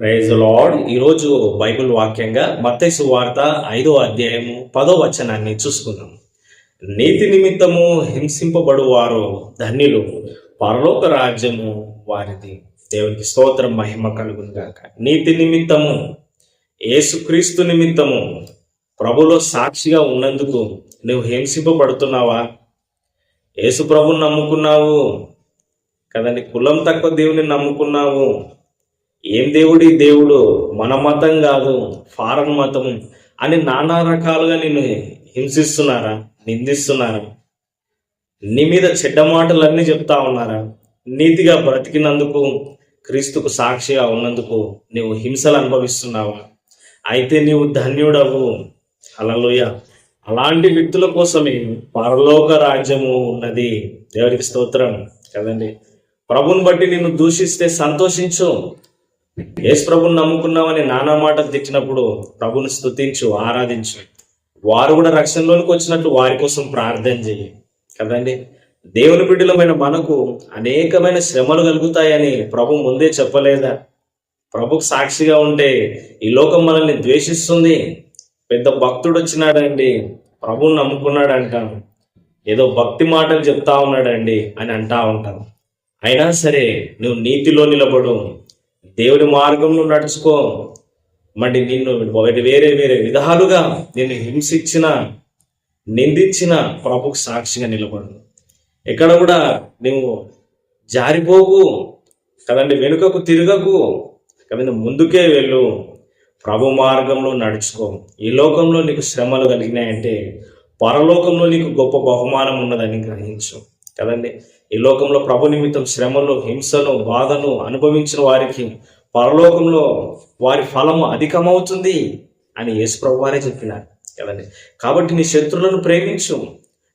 Praise lord ఈరోజు Bible వాక్యంగా మత్తైసు వార్త ఐదో అధ్యాయము పదో వచనాన్ని చూసుకుందాం. నీతి నిమిత్తము హింసింపబడు వారు ధన్యులు. పరలోక రాజ్యము వారిది. దేవునికి స్తోత్రం మహిమ కలుగును గాక. నీతి నిమిత్తము యేసుక్రీస్తు నిమిత్తము ప్రభులో సాక్షిగా ఉన్నందుకు నువ్వు హింసింపబడుతున్నావా? యేసు ప్రభుని నమ్ముకున్నావు కదండి. కులం తక్కువ దేవుని నమ్ముకున్నావు. ఏం దేవుడి దేవుడు? మన మతం కాదు ఫారన్ మతం అని నానా రకాలుగా నిన్ను హింసిస్తున్నారా నిందిస్తున్నారా? నీ మీద చెడ్డ మాటలన్నీ చెప్తా ఉన్నారా? నీతిగా బ్రతికినందుకు క్రీస్తుకు సాక్షిగా ఉన్నందుకు నీవు హింసలు అనుభవిస్తున్నావా? అయితే నీవు ధన్యుడవు. అలలోయ అలాంటి వ్యక్తుల కోసమే పరలోక రాజ్యము ఉన్నది. దేవుడికి స్తోత్రం. కదండి. ప్రభుని బట్టి నిన్ను దూషిస్తే సంతోషించు. యేసు ప్రభుని నమ్ముకున్నామని నానా మాటలు తెచ్చినప్పుడు ప్రభుని స్తుతించు ఆరాధించు. వారు కూడా రక్షణలోనికి వచ్చినట్లు వారి కోసం ప్రార్థన చేయి కదండి? దేవుని బిడ్డలమైన మనకు అనేకమైన శ్రమలు కలుగుతాయని ప్రభు ముందే చెప్పలేదా? ప్రభుకు సాక్షిగా ఉంటే ఈ లోకం మనల్ని ద్వేషిస్తుంది. పెద్ద భక్తుడు వచ్చినాడండి ప్రభుని నమ్ముకున్నాడు నమ్ముకున్నాడంట. ఏదో భక్తి మాటలు చెప్తా ఉన్నాడండి అని అంటా ఉంటాను అయినా సరే నువ్వు నీతిలో నిలబడు. దేవుడి మార్గంలో నడుచుకో. మరి నిన్ను వేరే వేరే విధాలుగా నిన్ను హింసించిన నిందించిన ప్రభుకు సాక్షిగా నిలబడు ఎక్కడ కూడా నువ్వు జారిపోకు. కదండి వెనుకకు తిరగకు. కదండి ముందుకే వెళ్ళు. ప్రభు మార్గంలో నడుచుకో. ఈ లోకంలో నీకు శ్రమలు కలిగినాయంటే పరలోకంలో నీకు గొప్ప బహుమానం ఉన్నదని గ్రహించు. కదండి? ఈ లోకంలో ప్రభు నిమిత్తం శ్రమలు హింసను బాధను అనుభవించిన వారికి పరలోకంలో వారి ఫలము అధికమవుతుంది అని యేసు ప్రభు వారే చెప్పినారు కదండి? కాబట్టి నీ శత్రులను ప్రేమించు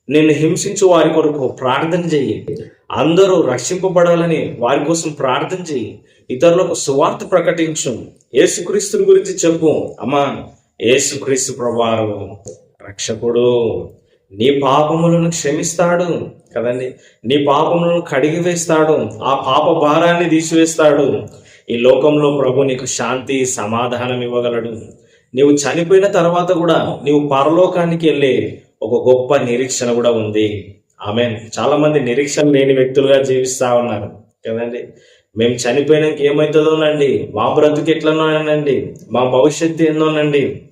నిన్ను హింసించు వారి కొరకు ప్రార్థన చెయ్యి. అందరూ రక్షింపబడాలని వారి కోసం ప్రార్థన చెయ్యి. ఇతరులకు సువార్త ప్రకటించు. యేసుక్రీస్తుని గురించి చెప్పు. అమ్మా యేసుక్రీస్తు ప్రభావం రక్షకుడు. నీ పాపములను క్షమిస్తాడు కదండి. నీ పాపములను కడిగి వేస్తాడు. ఆ పాప భారాన్ని తీసివేస్తాడు. ఈ లోకంలో ప్రభు నీకు శాంతి సమాధానం ఇవ్వగలడు. నీవు చనిపోయిన తర్వాత కూడా నీవు పరలోకానికి వెళ్ళే ఒక గొప్ప నిరీక్షణ కూడా ఉంది. ఆమె చాలా మంది నిరీక్షణ లేని వ్యక్తులుగా జీవిస్తా ఉన్నారు కదండి. మేము చనిపోయినాక ఏమవుతుందోనండి మా బ్రతుకు ఎట్లనోనండి మా భవిష్యత్తు ఏందోనండి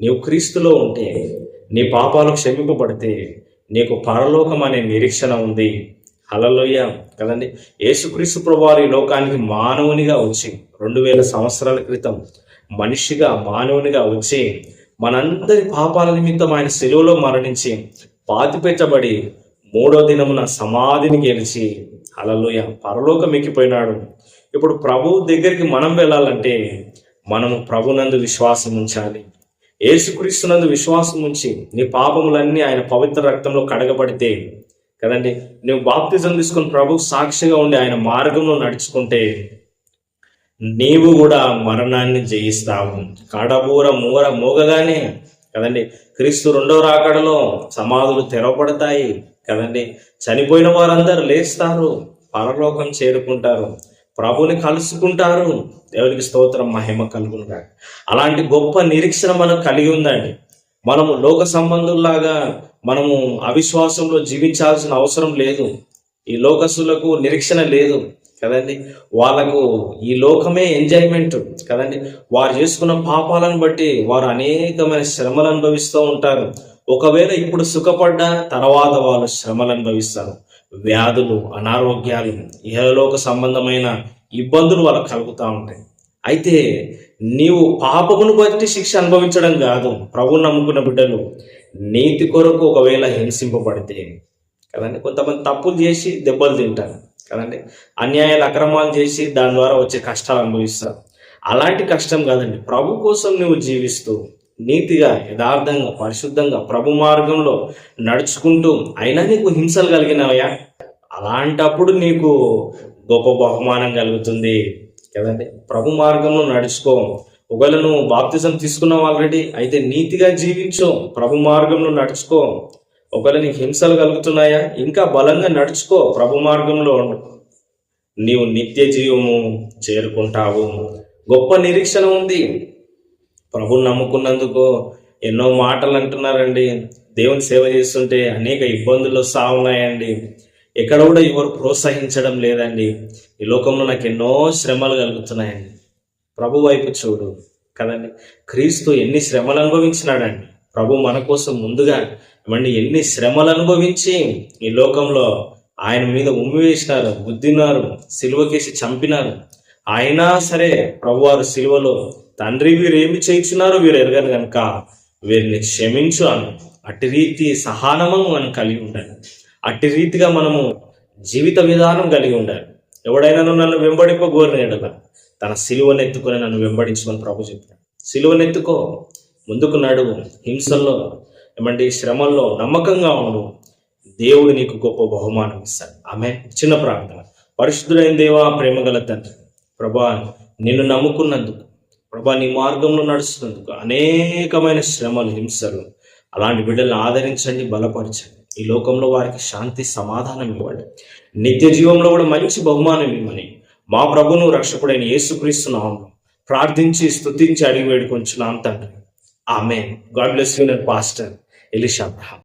నీవు క్రీస్తులో ఉంటే నీ పాపాలు క్షమింపబడితే నీకు పరలోకం అనే నిరీక్షణ ఉంది. హలలోయ కదండి? యేసుక్రీస్తు ప్రభువారు ఈ లోకానికి మానవునిగా వచ్చి రెండు వేల సంవత్సరాల క్రితం మనిషిగా మానవునిగా వచ్చి మనందరి పాపాల నిమిత్తం ఆయన సెలువులో మరణించి పాతిపెట్టబడి మూడో దినమున సమాధిని గెలిచి అలలోయ పరలోకం ఎక్కిపోయినాడు. ఇప్పుడు ప్రభు దగ్గరికి మనం వెళ్ళాలంటే మనము ప్రభునందు విశ్వాసం ఉంచాలి. ఏసుక్రీస్తునందు విశ్వాసం ఉంచి నీ పాపములన్నీ ఆయన పవిత్ర రక్తంలో కడగబడితే కదండి నువ్వు బాప్తిజం తీసుకుని ప్రభు సాక్షిగా ఉండి ఆయన మార్గంలో నడుచుకుంటే నీవు కూడా మరణాన్ని జయిస్తావు. కడబూర మూర మూగగానే కదండి క్రీస్తు రెండో రాకడలో సమాధులు తెరవబడతాయి కదండి చనిపోయిన వారందరూ లేస్తారు పరలోకం చేరుకుంటారు. ప్రభుని కలుసుకుంటారు. దేవునికి స్తోత్రం మహిమ కలుగునుగా అలాంటి గొప్ప నిరీక్షణ మనకు కలిగి ఉందండి. మనము లోక సంబంధుల్లాగా మనము అవిశ్వాసంలో జీవించాల్సిన అవసరం లేదు. ఈ లోకసులకు నిరీక్షణ లేదు కదండి. వాళ్ళకు ఈ లోకమే ఎంజాయ్మెంట్ కదండి. వారు చేసుకున్న పాపాలను బట్టి వారు అనేకమైన శ్రమలు అనుభవిస్తూ ఉంటారు. ఒకవేళ ఇప్పుడు సుఖపడ్డా తర్వాత వాళ్ళు శ్రమలు అనుభవిస్తారు. వ్యాధులు అనారోగ్యాలు ఇహలోక సంబంధమైన ఇబ్బందులు వాళ్ళకు కలుగుతూ ఉంటాయి. అయితే నీవు పాపమును బట్టి శిక్ష అనుభవించడం కాదు. ప్రభు నమ్ముకున్న బిడ్డలు నీతి కొరకు ఒకవేళ హింసింపబడితే కదండి? కొంతమంది తప్పులు చేసి దెబ్బలు తింటారు కదండి? అన్యాయాలు అక్రమాలు చేసి దాని ద్వారా వచ్చే కష్టాలు అనుభవిస్తారు. అలాంటి కష్టం కాదండి. ప్రభు కోసం నువ్వు జీవిస్తూ నీతిగా యథార్థంగా పరిశుద్ధంగా ప్రభు మార్గంలో నడుచుకుంటూ అయినా నీకు హింసలు కలిగినవయా అలాంటప్పుడు నీకు గొప్ప బహుమానం కలుగుతుంది. కదండి ప్రభు మార్గంలో నడుచుకో. ఒకవేళ నువ్వు బాప్తిజం తీసుకున్నావు ఆల్రెడీ అయితే నీతిగా జీవించు. ప్రభు మార్గంలో నడుచుకో. ఒకవేళ నీకు హింసలు కలుగుతున్నాయా? ఇంకా బలంగా నడుచుకో. ప్రభు మార్గంలో నీవు నిత్య జీవము చేరుకుంటావు. గొప్ప నిరీక్షణ ఉంది. ప్రభుని నమ్ముకున్నందుకు ఎన్నో మాటలు అంటున్నారండి. దేవుని సేవ చేస్తుంటే అనేక ఇబ్బందులు సాగున్నాయండి. ఎక్కడ కూడా ఎవరు ప్రోత్సహించడం లేదండి. ఈ లోకంలో నాకు ఎన్నో శ్రమలు కలుగుతున్నాయండి. ప్రభు వైపు చూడు కదండి. క్రీస్తు ఎన్ని శ్రమలు అనుభవించినాడండి. ప్రభు మన కోసం ముందుగా ఏమండి ఎన్ని శ్రమలు అనుభవించి ఈ లోకంలో ఆయన మీద ఉమ్మి వేసినారు గుద్దినారు సిలువకేసి చంపినారు. అయినా సరే ప్రభువారు సిలువలో తండ్రి వీరు ఏమి చేయించున్నారో వీరు ఎరగను కనుక వీరిని క్షమించు అను అట్టి రీతి సహనము మనం కలిగి ఉండాలి. అట్టి రీతిగా మనము జీవిత విధానం కలిగి ఉండాలి. ఎవడైనా నన్ను వెంబడింపగోరిన ఎడల తన సిలువనెత్తుకొని నన్ను వెంబడించమని ప్రభు చెప్పాడు. సిలువనెత్తుకో ముందుకు నడువు హింసల్లో ఏమంటే శ్రమల్లో నమ్మకంగా ఉండు. దేవుడు నీకు గొప్ప బహుమానం ఇస్తాడు. ఆమె చిన్న ప్రార్థన. పరిశుద్ధుడైన దేవా ప్రేమగల తండ్రి ప్రభా నిన్ను నమ్ముకున్నందుకు ప్రభా నీ మార్గంలో నడుస్తున్నందుకు అనేకమైన శ్రమలు హింసలు అలాంటి బిడ్డలను ఆదరించండి బలపరచండి. ఈ లోకంలో వారికి శాంతి సమాధానం ఇవ్వండి. నిత్య జీవంలో కూడా మంచి బహుమానం ఇవ్వమని మా ప్రభును రక్షకుడైన యేసుక్రీస్తున్నాము ప్రార్థించి స్తుతించి అడిగి వేడుకొంచున్నాం తండ్రి. ఆమె God bless you pastor Elisha Abraham.